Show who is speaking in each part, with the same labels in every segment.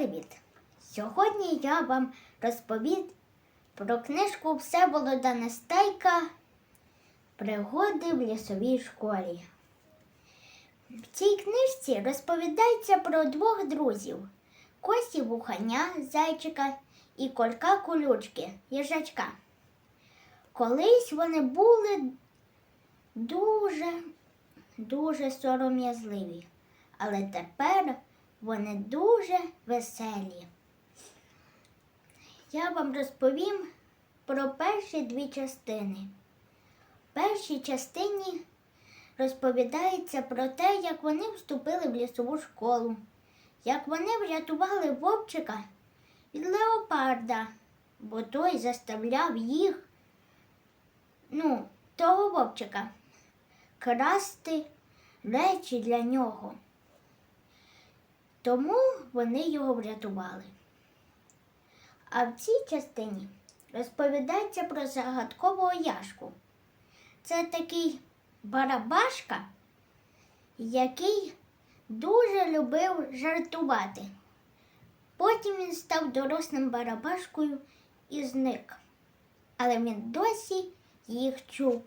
Speaker 1: привіт! Сьогодні я вам розповім про книжку Всеволода Нестайка Пригоди в лісовій школі. В цій книжці розповідається про двох друзів Кості Вуханя, зайчика і Колька Колючки, їжачка. Колись вони були дуже, дуже сором'язливі, але тепер вони дуже веселі. Я вам розповім про перші дві частини. В першій частині розповідається про те, як вони вступили в лісову школу, як вони врятували вовчика від леопарда, бо той заставляв їх, ну, того вовчика, красти речі для нього. Тому вони його врятували. А в цій частині розповідається про загадкового яшку. Це такий барабашка, який дуже любив жартувати. Потім він став дорослим барабашкою і зник. Але він досі їх чув.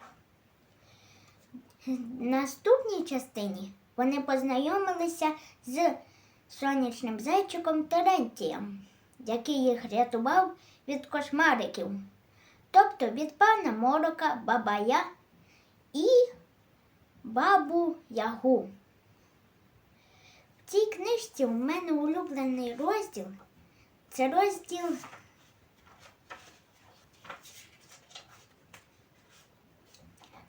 Speaker 1: В наступній частині вони познайомилися з сонячним зайчиком Терентієм, який їх рятував від кошмариків, тобто від пана Морока, Бабая і бабу Ягу. В цій книжці у мене улюблений розділ. Це розділ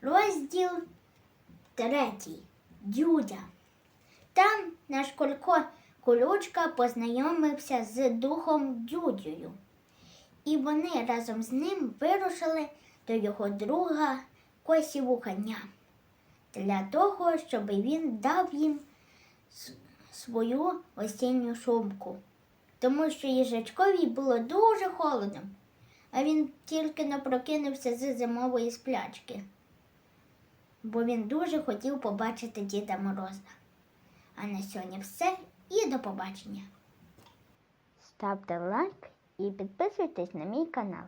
Speaker 1: розділ третій. Дюдя. Там наш Колько Колючка познайомився з духом Дюдєю. І вони разом з ним вирушили до його друга Косі Вуханя для того, щоб він дав їм свою осінню шубку. Тому що їжачкові було дуже холодно, а він тільки не прокинувся з зимової сплячки, бо він дуже хотів побачити Діда Мороза. А на сьогодні все і до побачення. Ставте лайк і підписуйтесь на мій канал.